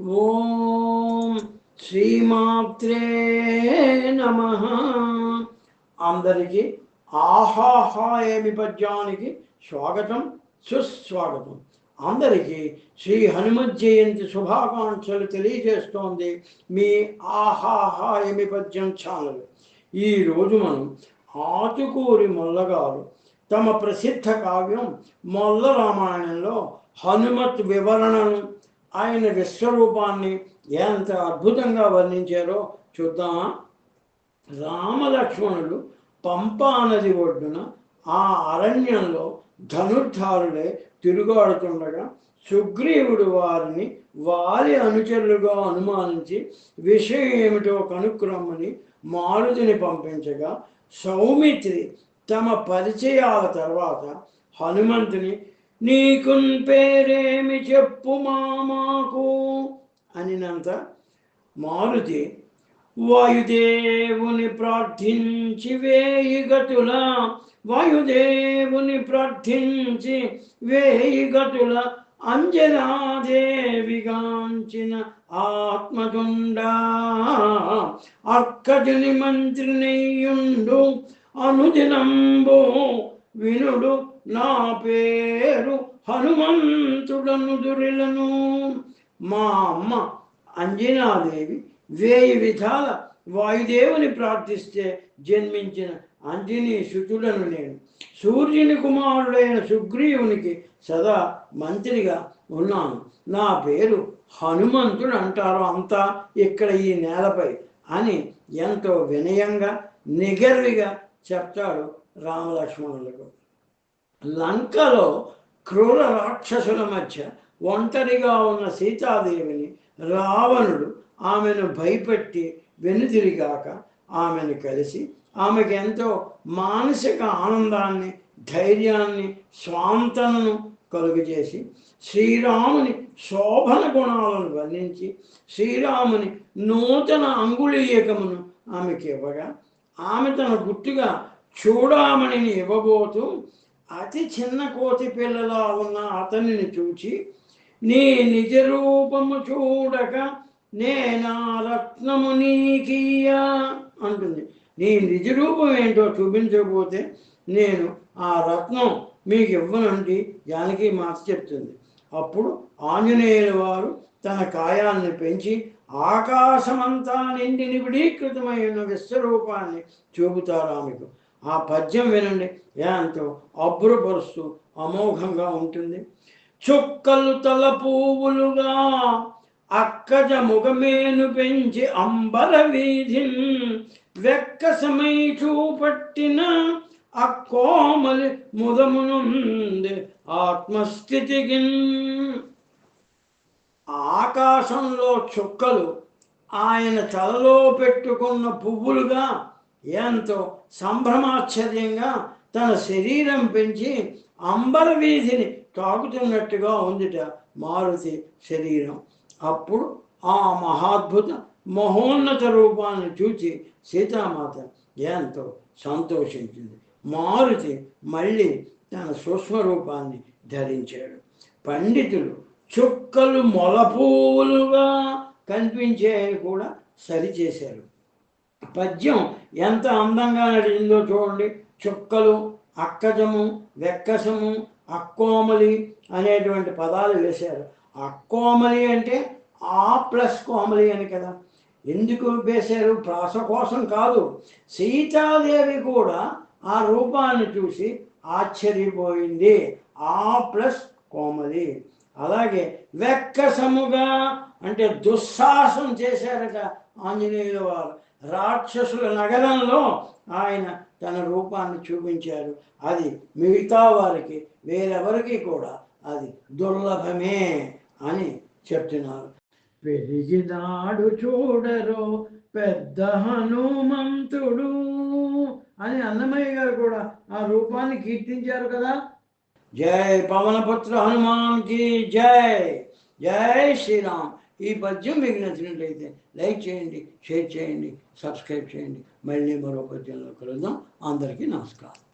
ఓం శ్రీమాత్రే నమ. అందరికీ ఆహాహా ఏమి పద్యానికి స్వాగతం సుస్వాగతం. అందరికీ శ్రీ హనుమత్ జయంతి శుభాకాంక్షలు తెలియజేస్తోంది మీ ఆహాహా ఏమి పద్యం ఛానల్ ఈరోజు మనం ఆతుకూరి మొల్లగారు తమ ప్రసిద్ధ కావ్యం మొల్ల రామాయణంలో హనుమత్ వివరణను ఆయన విశ్వరూపాన్ని ఎంత అద్భుతంగా వర్ణించారో చూద్దామా? రామలక్ష్మణులు పంపా నది ఒడ్డున ఆ అరణ్యంలో ధనుర్ధారులే తిరుగాడుతుండగా సుగ్రీవుడు వారిని వారి అనుచరులుగా అనుమానించి విషయం ఏమిటో కనుక్రమ్మని మారుతిని పంపించగా సౌమిత్రి తమ పరిచయాల తర్వాత హనుమంతుని నీకున్ పేరేమి చెప్పు మామాకు అనినంత మారుతి వాయుదేవుని ప్రార్థించి వేయి గతుల వాయుదేవుని ప్రార్థించి వేయి గతుల అంజనాదేవిగాంచిన ఆత్మగుండా అర్కజుని మంత్రినియుండు అనుదినంబు వినుడు నా పేరు హనుమంతుడను దురిలను. మా అమ్మ అంజనాదేవి వేయి విధాల వాయుదేవుని ప్రార్థిస్తే జన్మించిన అంజనీ శుతులను నేను. సూర్యుని కుమారుడైన సుగ్రీవునికి సదా మంత్రిగా ఉన్నాను. నా పేరు హనుమంతుడు అంటారు అంతా ఇక్కడ ఈ నేలపై అని ఎంతో వినయంగా నిగర్విగా చెప్తాడు రామలక్ష్మణులకు. లంకలో క్రూర రాక్షసుల మధ్య ఒంటరిగా ఉన్న సీతాదేవిని రావణుడు ఆమెను భయపెట్టి వెనుదిరిగాక ఆమెను కలిసి ఆమెకు ఎంతో మానసిక ఆనందాన్ని ధైర్యాన్ని స్వాంతనను కలుగజేసి శ్రీరాముని శోభన గుణాలను వర్ణించి శ్రీరాముని నూతన అంగుళీయకమును ఆమెకి ఇవ్వగా ఆమె తన గుర్తుగా చూడామణిని ఇవ్వబోతూ అతి చిన్న కోతి పిల్లలా ఉన్న అతనిని చూచి నీ నిజ రూపము చూడక నేనా రత్నము నీకియా అంటుంది. నీ నిజ రూపం ఏంటో చూపించకపోతే నేను ఆ రత్నం మీకు ఇవ్వనండి జానకి మాట చెప్తుంది. అప్పుడు ఆంజనేయుల వారు తన కాయాన్ని పెంచి ఆకాశమంతా నిండి నిబిడీకృతమైన విశ్వరూపాన్ని చూపుతారు ఆమెకు ఆ పద్యం వినండి. ఎంతో అబ్బురపరుస్తూ అమోఘంగా ఉంటుంది. చుక్కలు తల పువ్వులుగా అక్కజ ముఖమేను పెంచి అంబర వీధి వెక్కసమై చూపట్టిన అక్కోమలి ముదమునుంది ఆత్మస్థితికి. ఆకాశంలో చుక్కలు ఆయన తలలో పెట్టుకున్న పువ్వులుగా ఎంతో సంభ్రమాశ్చర్యంగా తన శరీరం పెంచి అంబర వీధిని తాకుతున్నట్టుగా ఉందిట మారుతి శరీరం. అప్పుడు ఆ మహాద్భుత మహోన్నత రూపాన్ని చూచి సీతామాత ఎంతో సంతోషించింది. మారుతి మళ్ళీ తన సూక్ష్మ రూపాన్ని ధరించాడు. పండితులు చుక్కలు మొలపూలుగా కనిపించేవి కూడా సరిచేశారు. పద్యం ఎంత అందంగా నడిచిందో చూడండి. చుక్కలు అక్కజము వెక్కసము అక్కోమలి అనేటువంటి పదాలు వేశారు. అక్కోమలి అంటే ఆ ప్లస్ కోమలి అని కదా. ఎందుకు వేశారు? ప్రాస కోసం కాదు. సీతాదేవి కూడా ఆ రూపాన్ని చూసి ఆశ్చర్యపోయింది. ఆ ప్లస్ కోమలి. అలాగే వెక్కసముగా అంటే దుస్సాహసం చేశారట ఆంజనేయుల వారు. రాక్షసుల నగరంలో ఆయన తన రూపాన్ని చూపించారు. అది మిగతా వారికి వేరెవరికి కూడా అది దుర్లభమే అని చెప్తున్నారు. పెరిగినాడు చూడరు పెద్ద హనుమంతుడు అని అన్నమయ్య గారు కూడా ఆ రూపాన్ని కీర్తించారు కదా. జై పవనపుత్ర హనుమాన్కి జై. జై శ్రీరామ్. ఈ పద్యం మీకు నచ్చినట్లయితే లైక్ చేయండి షేర్ చేయండి సబ్స్క్రైబ్ చేయండి. మళ్ళీ మరో పద్యంలో కలుద్దాం. అందరికీ నమస్కారం.